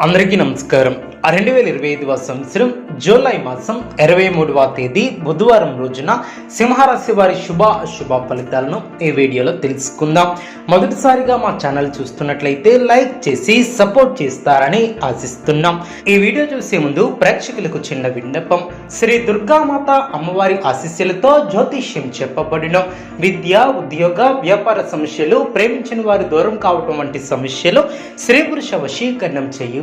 అందరికీ నమస్కారం. రెండు వేల ఇరవై ఐదవ సంవత్సరం జూలై మాసం ఇరవై మూడవ తేదీ బుధవారం రోజున సింహరాశి వారి శుభ అశుభ ఫలితాలను ఈ వీడియోలో తెలుసుకుందాం. మొదటిసారిగా మా ఛానల్ చూస్తున్నట్లయితే లైక్ చేసి సపోర్ట్ చేస్తారని ఆశిస్తున్నాం. ఈ వీడియో చూసే ముందు ప్రేక్షకులకు చిన్న విన్నపం. శ్రీ దుర్గామాత అమ్మవారి ఆశీస్సులతో జ్యోతిష్యం చెప్పబడిన. విద్య ఉద్యోగ వ్యాపార సమస్యలు ప్రేమించిన వారు దూరం కావటం వంటి సమస్యలు స్త్రీ పురుష వశీకరణం చేయు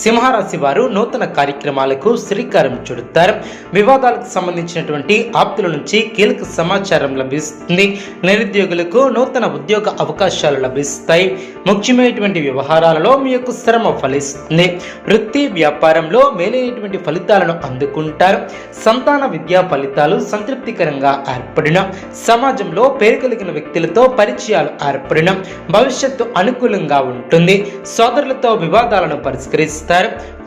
సింహరాశి వారు నూతన కార్యక్రమాలకు శ్రీకారం చుడతారు. వివాదాలకు సంబంధించినటువంటి ఆప్తుల నుంచి కీలక సమాచారం లభిస్తుంది. నిరుద్యోగులకు నూతన ఉద్యోగ అవకాశాలు లభిస్తాయి. ముఖ్యమైనటువంటి వ్యవహారాలలో మీ యొక్క శ్రమ ఫలిస్తుంది. వృత్తి వ్యాపారంలో మేలైనటువంటి ఫలితాలను అందుకుంటారు. సంతాన విద్యా ఫలితాలు సంతృప్తికరంగా ఏర్పడిన సమాజంలో పేరు కలిగిన వ్యక్తులతో పరిచయాలు ఏర్పడిన భవిష్యత్తు అనుకూలంగా ఉంటుంది. సోదరులతో వివాదాలను పరిష్కరిస్తారు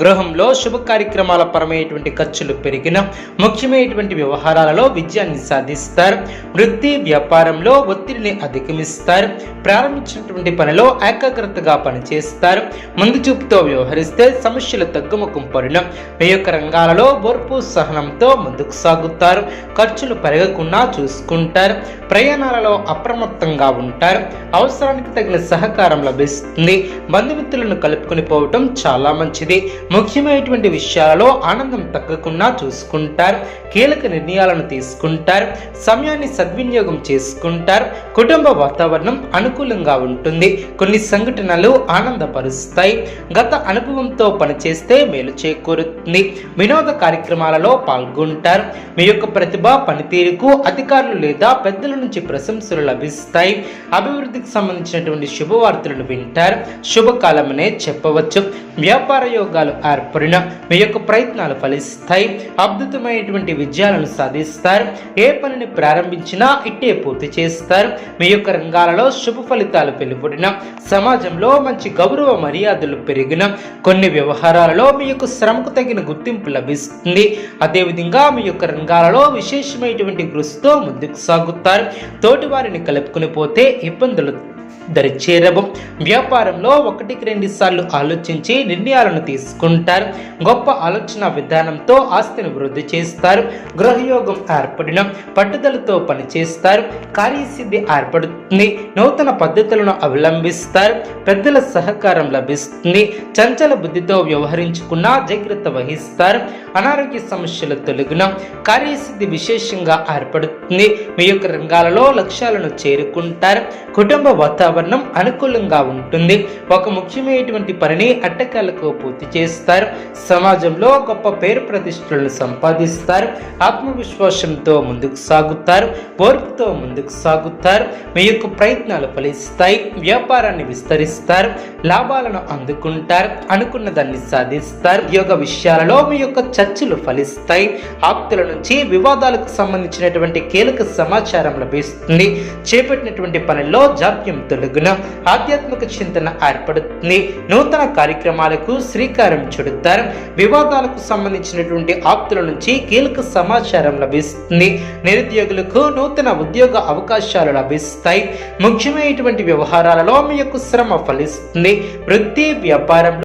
గృహంలో శుభ కార్యక్రమాల పరమైనటువంటి ఖర్చులు పెరిగిన ముఖ్యమైనటువంటి వ్యవహారాలలో విజయాన్ని సాధిస్తారు. వృత్తి వ్యాపారంలో ఒత్తిడిని అధిగమిస్తారు. ప్రారంభించినటువంటి పనిలో ఏకాగ్రతగా పనిచేస్తారు. ముందు చూపుతో వ్యవహరిస్తే సమస్యలు తగ్గుముఖం పడిన మీ యొక్క రంగాలలో ఓర్పు సహనంతో ముందుకు సాగుతారు. ఖర్చులు పెరగకుండా చూసుకుంటారు. ప్రయాణాలలో అప్రమత్తంగా ఉంటారు. అవసరానికి తగిన సహకారం లభిస్తుంది. బంధుమిత్రులను కలుపుకొని పోవటం చాలా మంచిది. ముఖ్యమైనటువంటి విషయాలలో ఆనందం తగ్గకుండా చూసుకుంటారు. కీలక నిర్ణయాలను తీసుకుంటారు. సమయాన్ని సద్వినియోగం చేసుకుంటారు. కుటుంబ వాతావరణం అనుకూలంగా ఉంటుంది. కొన్ని సంఘటనలు ఆనందపరుస్తాయి. గత అనుభవంతో పనిచేస్తే మేలు చేకూరుతుంది. వినోద కార్యక్రమాలలో పాల్గొంటారు. మీ యొక్క ప్రతిభ పనితీరుకు అధికారులు లేదా పెద్దల నుంచి ప్రశంసలు లభిస్తాయి. అభివృద్ధికి సంబంధించినటువంటి శుభవార్తలను వింటారు. శుభకాలమనే చెప్పవచ్చు. వ్యాపార యోగాలు ఏర్పడిన మీ యొక్క ప్రయత్నాలు ఫలిస్తాయి. అద్భుతమైనటువంటి విజయాలను సాధిస్తారు. ఏ పనిని ప్రారంభించినా ఇట్టే పూర్తి చేస్తారు. మీ యొక్క రంగాలలో శుభ ఫలితాలు వెలువడిన సమాజంలో మంచి గౌరవ మర్యాదలు పెరిగిన కొన్ని వ్యవహారాలలో మీ యొక్క శ్రమకు తగిన గుర్తింపు లభిస్తుంది. అదేవిధంగా మీ యొక్క రంగాలలో విశేషమైనటువంటి కృషితో ముందుకు సాగుతారు. తోటి వారిని కలుపుకుని పోతే ఇబ్బందులు దరిచేరవు వ్యాపారంలో ఒకటికి రెండు సార్లు ఆలోచించి నిర్ణయాలను తీసుకుంటారు. గొప్ప ఆలోచన విధానంతో ఆస్తిని వృద్ధి చేస్తారు. గృహయోగం ఏర్పడిన పట్టుదలతో పనిచేస్తారు కార్యసిద్ధి ఏర్పడుతుంది. నూతన పద్ధతులను అవలంబిస్తారు. పెద్దల సహకారం లభిస్తుంది. చంచల బుద్ధితో వ్యవహరించుకున్న జాగ్రత్త వహిస్తారు. అనారోగ్య సమస్యలు తొలగిన కార్యసిద్ధి విశేషంగా ఏర్పడుతుంది. మీ యొక్క రంగాలలో లక్ష్యాలను చేరుకుంటారు. కుటుంబ వాతావరణం వాతావరణం అనుకూలంగా ఉంటుంది. ఒక ముఖ్యమైనటువంటి పనిని అట్టకాలకు పూర్తి చేస్తారు. సమాజంలో గొప్ప పేరు ప్రతిష్టలను సంపాదిస్తారు. ఆత్మవిశ్వాసంతో ముందుకు సాగుతారు. ఓర్పుతో ముందుకు సాగుతారు. మీ యొక్క ప్రయత్నాలు ఫలిస్తాయి. వ్యాపారాన్ని విస్తరిస్తారు. లాభాలను అందుకుంటారు. అనుకున్న దాన్ని సాధిస్తారు యోగ విషయాలలో మీ యొక్క చర్చలు ఫలిస్తాయి. ఆప్తుల నుంచి వివాదాలకు సంబంధించినటువంటి కీలక సమాచారం లభిస్తుంది. చేపట్టినటువంటి పనుల్లో జాప్యం తొలగున ఆధ్యాత్మిక చింతన ఏర్పడుతుంది. నూతన కార్యక్రమాలకు శ్రీకారం చుడతారు. వివాదాలకు సంబంధించినటువంటి ఆప్తుల నుంచి కీలక సమాచారం లభిస్తుంది. నిరుద్యోగులకు నూతన ఉద్యోగ అవకాశాలు లభిస్తాయి. ముఖ్యమైనటువంటి వ్యవహారాలలో మీ యొక్క శ్రమ ఫలిస్తుంది. వృత్తి వ్యాపారంలో